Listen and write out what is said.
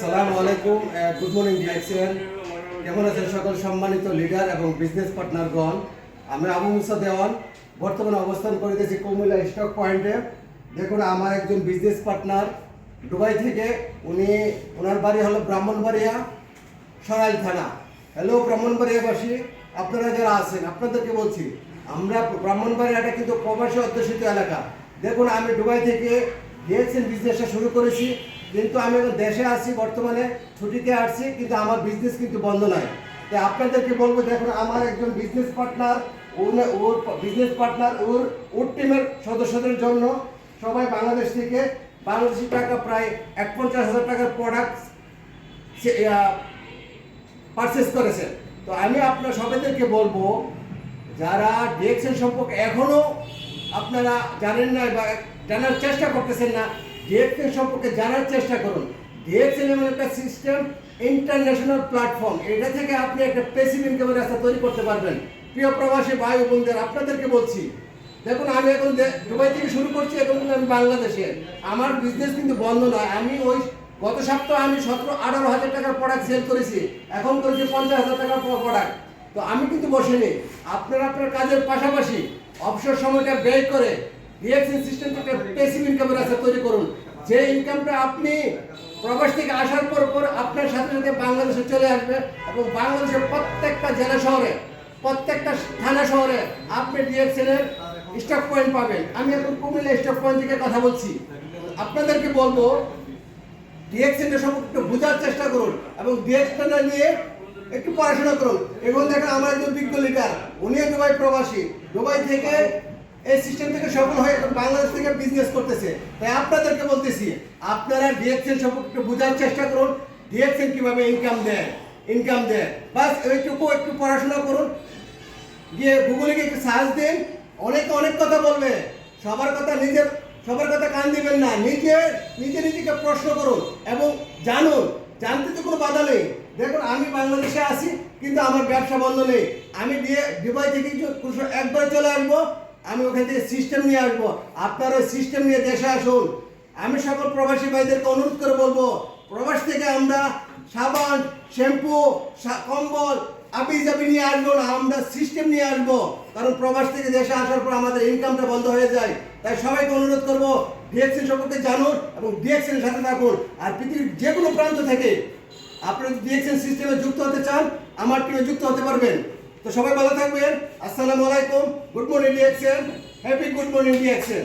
আসসালামু আলাইকুম good morning DXN কেমন আছেন সকল সম্মানিত লিডার এবং বিজনেস পার্টনারগণ আমি আবু মুসা দেওয়ান, বর্তমানে অবস্থান করিতেছি কুমিল্লা স্টক পয়েন্টে দেখুন, আমার একজন বিজনেস পার্টনার দুবাই থেকে, উনি, ওনার বাড়ি হলো ব্রাহ্মণবাড়িয়া সরাইল থানা। হ্যালো ব্রাহ্মণবাড়িয়াবাসী, আপনারা যারা আছেন, আপনাদেরকে বলছি, আমরা ব্রাহ্মণবাড়িয়াটা কিন্তু প্রবাসী অধ্যুষিত এলাকা। দেখুন, আমি দুবাই থেকে ডিএক্সএন বিজনেসটা শুরু করেছি। কিন্তু আমি এখন দেশে আছি, বর্তমানে ছুটিতে আসছি, কিন্তু আমার বিজনেস কিন্তু বন্ধ নাই। তাই আপনাদেরকে বলব, দেখুন, আমার একজন বিজনেস পার্টনার ওর বিজনেস পার্টনার ওর ওর টিমের সদস্যদের জন্য সবাই বাংলাদেশ থেকে বাংলাদেশি টাকা প্রায় এক পঞ্চাশ হাজার টাকার প্রোডাক্ট পারচেস করেছেন তো আমি আপনার সবাইদেরকে বলব, যারা ডিএক্সএন সম্পর্কে এখনও আপনারা জানেন না বা জানার চেষ্টা করতেছেন না ডিএক্সএন সম্পর্কে জানার চেষ্টা করুন। ডিএক্সএন এমন একটা সিস্টেম ইন্টারন্যাশনাল প্ল্যাটফর্ম এটা থেকে আপনি একটা পেসিভ ইনকামের রাস্তা তৈরি করতে পারবেন। প্রিয় প্রবাসী ভাই বোনদের, আপনাদেরকে বলছি, দেখুন, আমি এখন দুবাই থেকে শুরু করছি, এখন কিন্তু আমি বাংলাদেশে। আমার বিজনেস কিন্তু বন্ধ নয়। আমি ওই গত সপ্তাহে আমি সতেরো, আঠারো হাজার টাকার প্রোডাক্ট সেল করেছি। এখন করেছি পঞ্চাশ হাজার টাকার প্রোডাক্ট তো আমি কিন্তু বসে বসিনি। আপনারা আপনার কাজের পাশাপাশি অবসর সময়টা ব্যয় করে ডিএক্সএন সিস্টেম থেকে পেসিভ ইনকামের রাস্তা তৈরি করুন। যে ইনকামটা আপনি প্রবাস থেকে আসার পর পর আপনার সাথে সাথে বাংলাদেশে চলে আসবে এবং বাংলাদেশের প্রত্যেকটা জেলা শহরে, প্রত্যেকটা থানা শহরে আপনি এর স্টক পয়েন্ট পাবেন। আমি এখন কুমিল্লা স্টক পয়েন্ট থেকে কথা বলছি। আপনাদেরকে বলব ডিএক্সএন সম্পর্কে বোঝার চেষ্টা করুন এবং ডিএক্সএন নিয়ে একটু পড়াশোনা করুন। এবং দেখেন আমার একজন বিজ্ঞ লিডার উনিও দুবাই প্রবাসী। দুবাই থেকে এই সিস্টেম থেকে সফল হয়ে বাংলাদেশ থেকে বিজনেস করতেছে। তাই আপনাদেরকে বলতেছি, আপনারা ডিএক্সএন সম্পর্কে একটু বোঝার চেষ্টা করুন ডিএক্সএন কীভাবে ইনকাম দেয় ইনকাম দেয়। বাস এইটুকু একটু পড়াশোনা করুন। গিয়ে গুগলে গিয়ে একটু সার্চ দিন। অনেকে অনেক কথা বলবে। সবার কথা নিজের, সবার কথা কান দিবেন না। নিজে নিজে নিজেকে প্রশ্ন করুন এবং জানুন। জানতে তো কোনো বাধা নেই। দেখুন, আমি বাংলাদেশে আছি, কিন্তু আমার ব্যবসা বন্ধ নেই। আমি দিয়ে দুবাই থেকে কিছু একবার চলে আসব, আমি ওখান থেকে সিস্টেম নিয়ে আসব। আপনারা সিস্টেম নিয়ে দেশে আসুন। আমি সকল প্রবাসী ভাইদেরকে অনুরোধ করে বলব, প্রবাস থেকে আমরা সাবান, শ্যাম্পু কম্বল আপি যাবি নিয়ে আসব না, আমরা সিস্টেম নিয়ে আসব। কারণ প্রবাস থেকে দেশে আসার পর আমাদের ইনকামটা বন্ধ হয়ে যায়। তাই সবাইকে অনুরোধ করব ডিএক্সএন সম্পর্কে জানুন এবং ডিএক্সএন এর সাথে থাকুন। আর পৃথিবীর যে কোনো প্রান্ত থেকে আপনি যদি সিস্টেমে যুক্ত হতে চান, আমার টিমে যুক্ত হতে পারবেন। তো সবাই ভালো থাকবেন। আসসালামু আলাইকুম। Good morning DXN happy good morning DXN